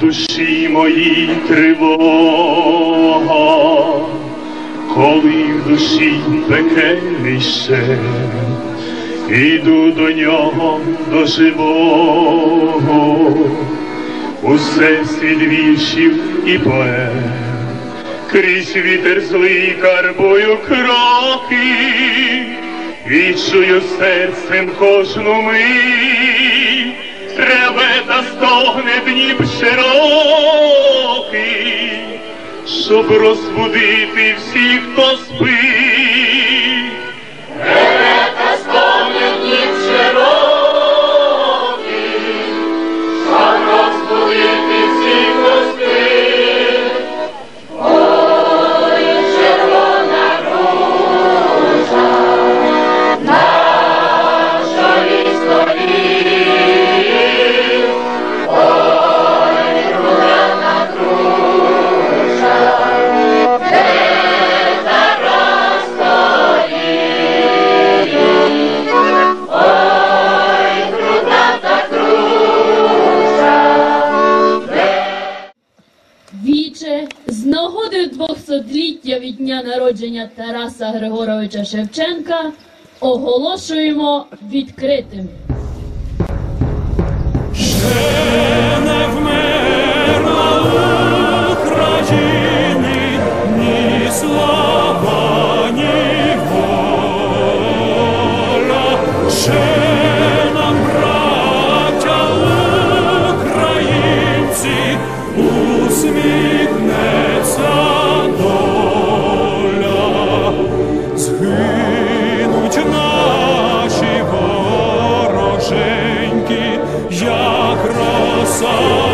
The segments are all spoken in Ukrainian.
Душі моїй тривога, коли в душі пекельний ще, іду до нього до живого, усе світ віршів і поем, крізь вітер злий карбую кроки, і чую серцем кожну мить. Реве та стогне Дніп широкий, щоб розбудити всіх, хто спить. Шевченка оголошуємо відкритим. Вороженьки, як роса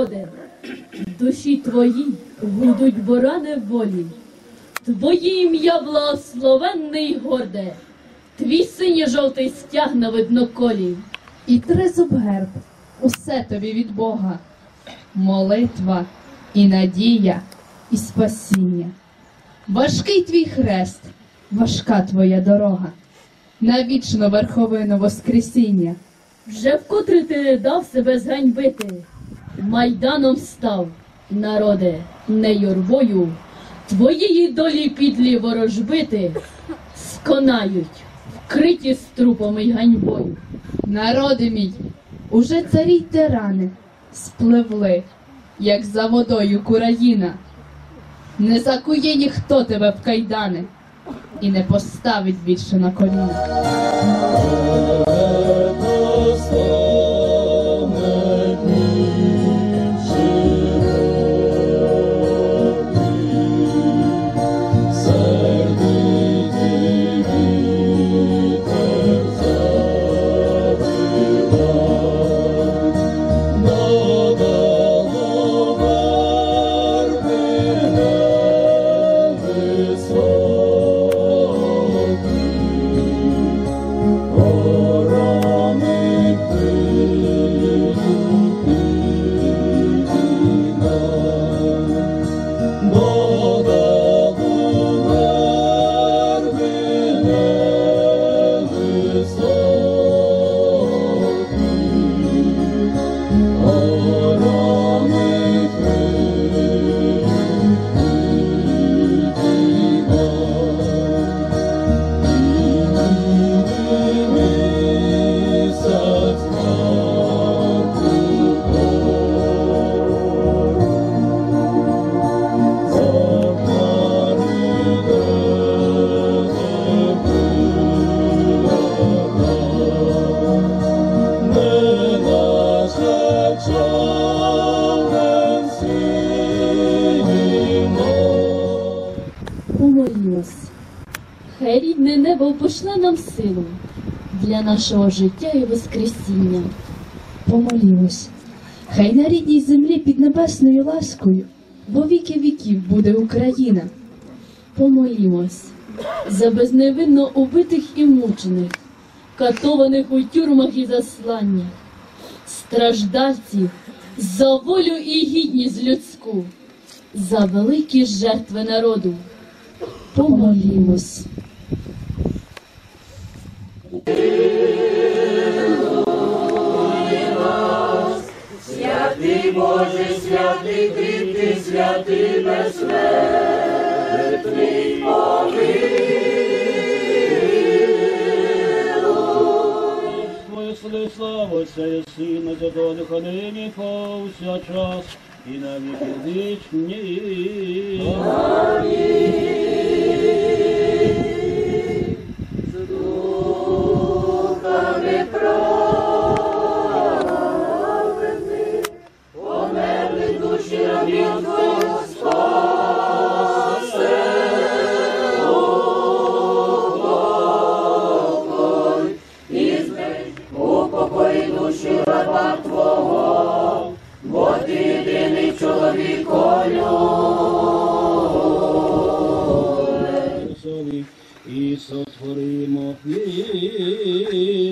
народе, душі твої гудуть борани волі. Твоє ім'я благословенне й горде, твій синьо-жовтий стяг на видноколі. І тризуб герб, усе тобі від Бога, молитва і надія, і спасіння. Важкий твій хрест, важка твоя дорога, на вічну верховину Воскресіння. Вже вкотре ти не дав себе зганьбити, майданом став, народе, не юрбою, твоєї долі підлі ворожбити, сконають, вкриті струпами й ганьбою. Народи мій, уже царі й тирани спливли, як за водою Кураїна. Не закує ніхто тебе в кайдани і не поставить більше на коліна. Пошле нам силу для нашого життя і воскресіння. Помолімось. Хай на рідній землі під небесною ласкою, во віки віків буде Україна. Помолімось за безневинно убитих і мучених, катованих у тюрмах і засланнях, страждальців за волю і гідність людську, за великі жертви народу. Помолімось. Твою слави славу Отця і Сина, Святого Духа, нині повсякчас і на віки вічні. Собі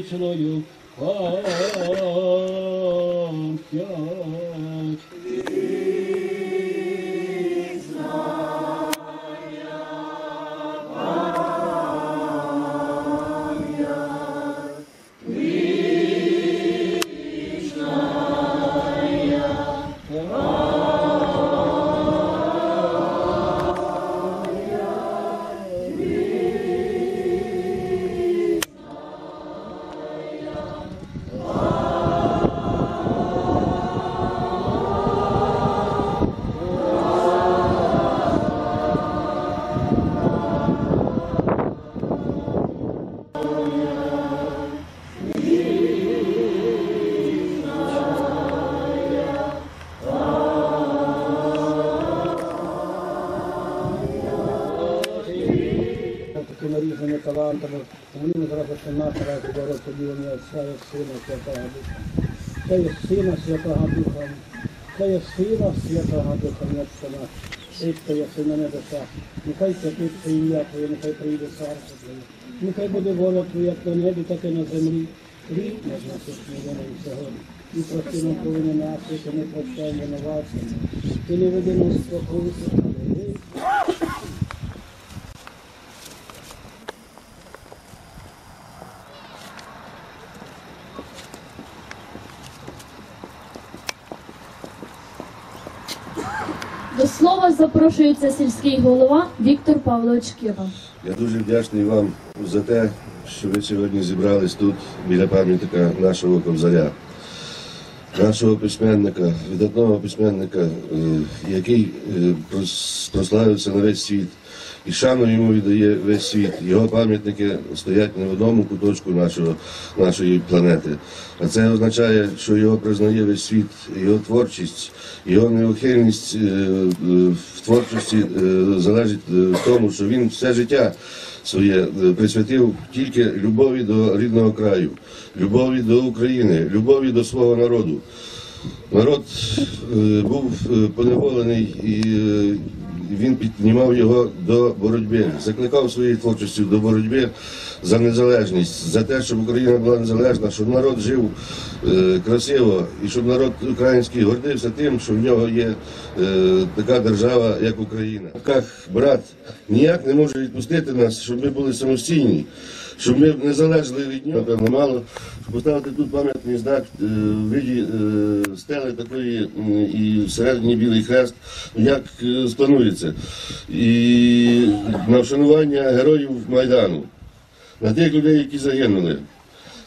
sloju, pam, pam. Святого Духа, Отця наш. Ти, хто є сина небеса, нехай святиться ім'я Твоє, нехай прийде царство Твоє. Нехай буде воля Твоя як на небі, так і на землі. Хліб наш насущний нам сьогодні. І прости нам повинні нас, які ми прощаємо винуватцям. І не веди нас спокусу, але ви До слова запрошується сільський голова Віктор Павлович Кива. Я дуже вдячний вам за те, що ви сьогодні зібрались тут біля пам'ятника нашого кобзаря, нашого письменника, видатного письменника, е, який е, прославився на весь світ. І шану йому віддає весь світ. Його пам'ятники стоять не в одному куточку нашого, нашої планети. А це означає, що його признає весь світ, його творчість, його неухильність е, е, в творчості е, залежить в тому, що він все життя своє присвятив тільки любові до рідного краю, любові до України, любові до свого народу. Народ був поневолений і він піднімав його до боротьби, закликав своєю творчістю до боротьби за незалежність, за те, щоб Україна була незалежна, щоб народ жив е, красиво і щоб народ український гордився тим, що в нього є е, така держава, як Україна. Брат ніяк не може відпустити нас, щоб ми були самостійні. Щоб ми не залежали від нього, напевно, мало. Поставити тут пам'ятний знак е, в виді е, стели такої і всередині білий хрест, як е, спланується. І на вшанування героїв Майдану, на тих людей, які загинули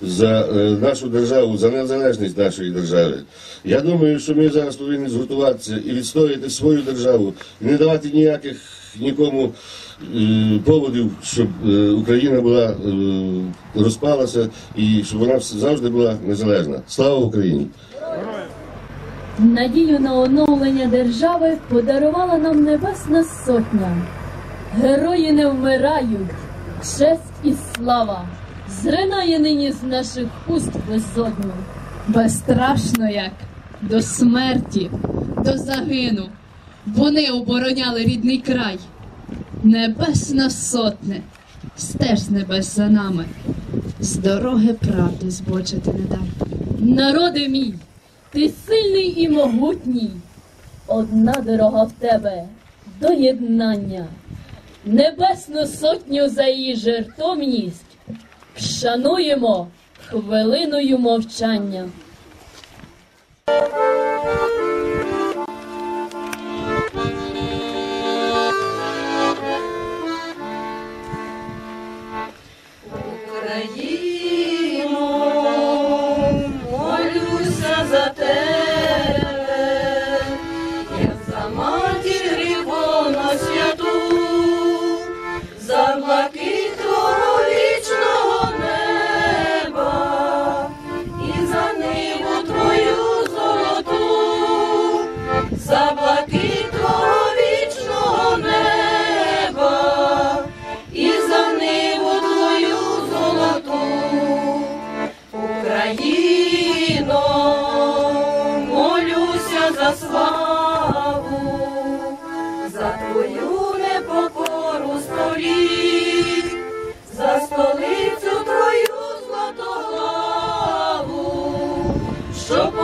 за е, нашу державу, за незалежність нашої держави. Я думаю, що ми зараз повинні згуртуватися і відстояти свою державу, і не давати ніяких нікому е, поводів, щоб е, Україна була розпалася і щоб вона завжди була незалежна. Слава Україні! Надію на оновлення держави подарувала нам Небесна Сотня. Герої не вмирають, честь і слава зринає нині з наших уст безодню. Безстрашно як до смерті, до загину. Вони обороняли рідний край. Небесна сотне, стеж небес за нами. З дороги правди збочити не дай. Народи мій, ти сильний і могутній. Одна дорога в тебе до єднання. Небесну сотню за її жертовність вшануємо хвилиною мовчання. Що по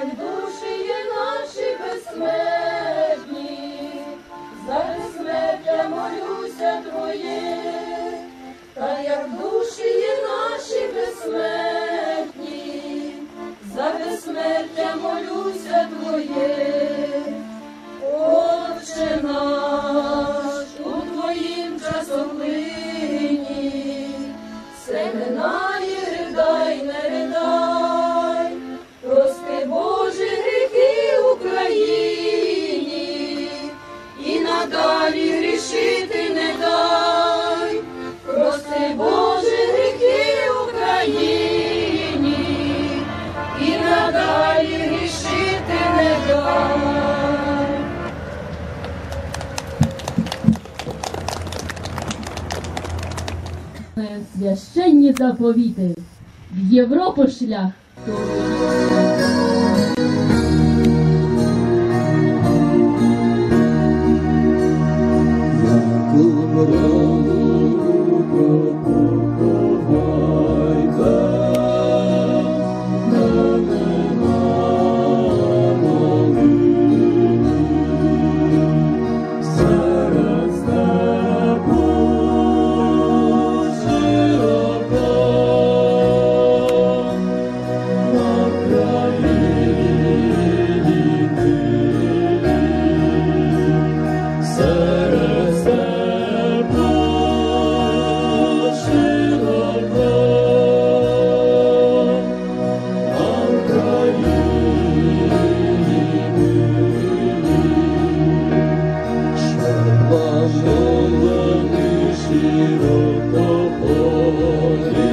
як душі є наші безсмертні, за безсмертя молюся твоє, та як душі є наші безсмертні, за безсмертя молюся твоє. Отче наш, Священні заповіти в Європу шлях. Як Lord, the Holy.